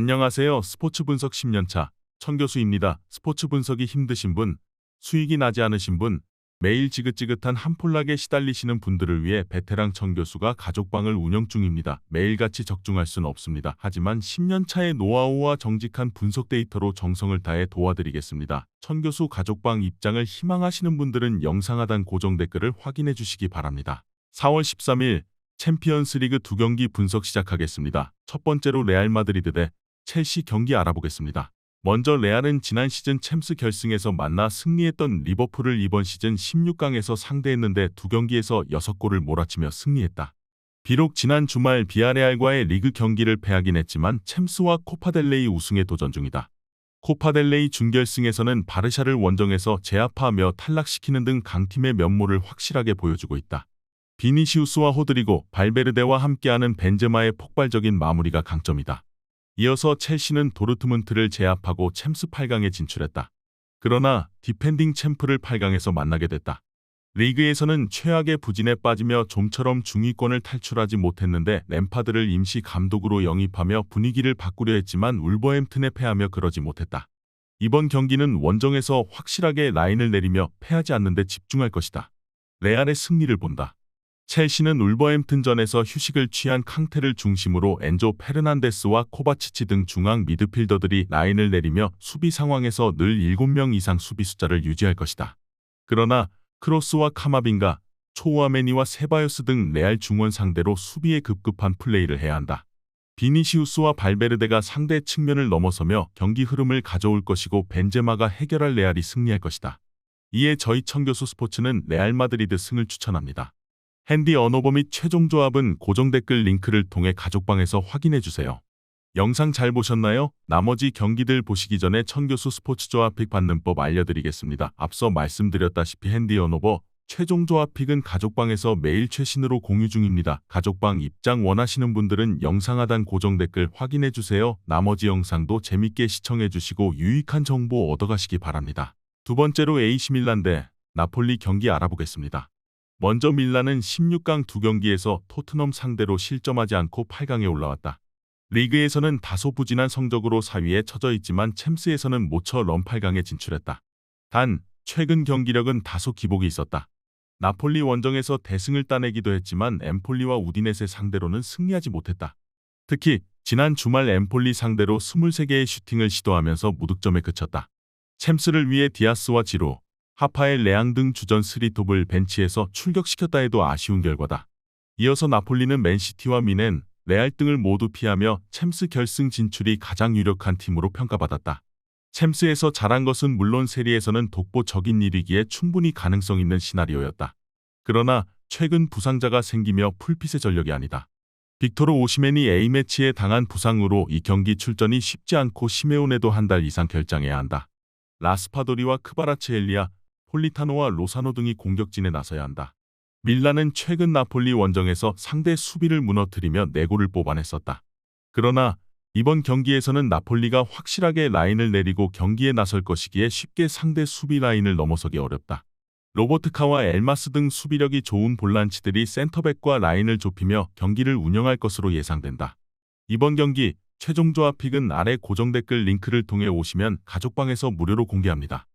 안녕하세요. 스포츠 분석 10년차 천 교수입니다. 스포츠 분석이 힘드신 분, 수익이 나지 않으신 분, 매일 지긋지긋한 한폴락에 시달리시는 분들을 위해 베테랑 천 교수가 가족방을 운영 중입니다. 매일같이 적중할 수는 없습니다. 하지만 10년차의 노하우와 정직한 분석 데이터로 정성을 다해 도와드리겠습니다. 천 교수 가족방 입장을 희망하시는 분들은 영상 하단 고정 댓글을 확인해 주시기 바랍니다. 4월 13일 챔피언스 리그 두 경기 분석 시작하겠습니다. 첫 번째로 레알 마드리드 대 첼시 경기 알아보겠습니다. 먼저 레알은 지난 시즌 챔스 결승에서 만나 승리했던 리버풀을 이번 시즌 16강에서 상대했는데 두 경기에서 6골을 몰아치며 승리했다. 비록 지난 주말 비아레알과의 리그 경기를 패하긴 했지만 챔스와 코파델레이 우승에 도전 중이다. 코파델레이 준결승에서는 바르샤를 원정에서 제압하며 탈락시키는 등 강팀의 면모를 확실하게 보여주고 있다. 비니시우스와 호드리고 발베르데와 함께하는 벤제마의 폭발적인 마무리가 강점이다. 이어서 첼시는 도르트문트를 제압하고 챔스 8강에 진출했다. 그러나 디펜딩 챔프를 8강에서 만나게 됐다. 리그에서는 최악의 부진에 빠지며 좀처럼 중위권을 탈출하지 못했는데 램파드를 임시 감독으로 영입하며 분위기를 바꾸려 했지만 울버햄튼에 패하며 그러지 못했다. 이번 경기는 원정에서 확실하게 라인을 내리며 패하지 않는 데 집중할 것이다. 레알의 승리를 본다. 첼시는 울버햄튼전에서 휴식을 취한 캉테를 중심으로 엔조 페르난데스와 코바치치 등 중앙 미드필더들이 라인을 내리며 수비 상황에서 늘 7명 이상 수비 숫자를 유지할 것이다. 그러나 크로스와 카마빈가, 초우아메니와 세바요스 등 레알 중원 상대로 수비에 급급한 플레이를 해야 한다. 비니시우스와 발베르데가 상대 측면을 넘어서며 경기 흐름을 가져올 것이고 벤제마가 해결할 레알이 승리할 것이다. 이에 저희 청교수 스포츠는 레알 마드리드 승을 추천합니다. 핸디 언어버 및 최종 조합은 고정 댓글 링크를 통해 가족방에서 확인해 주세요. 영상 잘 보셨나요? 나머지 경기들 보시기 전에 천교수 스포츠 조합 픽 받는 법 알려드리겠습니다. 앞서 말씀드렸다시피 핸디 언어버 최종 조합 픽은 가족방에서 매일 최신으로 공유 중입니다. 가족방 입장 원하시는 분들은 영상 하단 고정 댓글 확인해 주세요. 나머지 영상도 재밌게 시청해 주시고 유익한 정보 얻어가시기 바랍니다. 두 번째로 AC 밀란 대 나폴리 경기 알아보겠습니다. 먼저 밀란은 16강 두 경기에서 토트넘 상대로 실점하지 않고 8강에 올라왔다. 리그에서는 다소 부진한 성적으로 4위에 처져 있지만 챔스에서는 모처 런 8강에 진출했다. 단, 최근 경기력은 다소 기복이 있었다. 나폴리 원정에서 대승을 따내기도 했지만 엠폴리와 우디넷의 상대로는 승리하지 못했다. 특히 지난 주말 엠폴리 상대로 23개의 슈팅을 시도하면서 무득점에 그쳤다. 챔스를 위해 디아스와 지로, 하파엘 레앙 등 주전 스리톱을 벤치에서 출격시켰다 해도 아쉬운 결과다. 이어서 나폴리는 맨시티와 미넨, 레알 등을 모두 피하며 챔스 결승 진출이 가장 유력한 팀으로 평가받았다. 챔스에서 잘한 것은 물론 세리에서는 독보적인 일이기에 충분히 가능성 있는 시나리오였다. 그러나 최근 부상자가 생기며 풀핏의 전력이 아니다. 빅토르 오시멘이 A매치에 당한 부상으로 이 경기 출전이 쉽지 않고 시메온에도 한 달 이상 결장해야 한다. 라스파도리와 크바라체엘리아, 폴리타노와 로사노 등이 공격진에 나서야 한다. 밀라는 최근 나폴리 원정에서 상대 수비를 무너뜨리며 4골을 뽑아냈었다. 그러나 이번 경기에서는 나폴리가 확실하게 라인을 내리고 경기에 나설 것이기에 쉽게 상대 수비 라인을 넘어서기 어렵다. 로버트카와 엘마스 등 수비력이 좋은 볼란치들이 센터백과 라인을 좁히며 경기를 운영할 것으로 예상된다. 이번 경기 최종 조합 픽은 아래 고정 댓글 링크를 통해 오시면 가족방에서 무료로 공개합니다.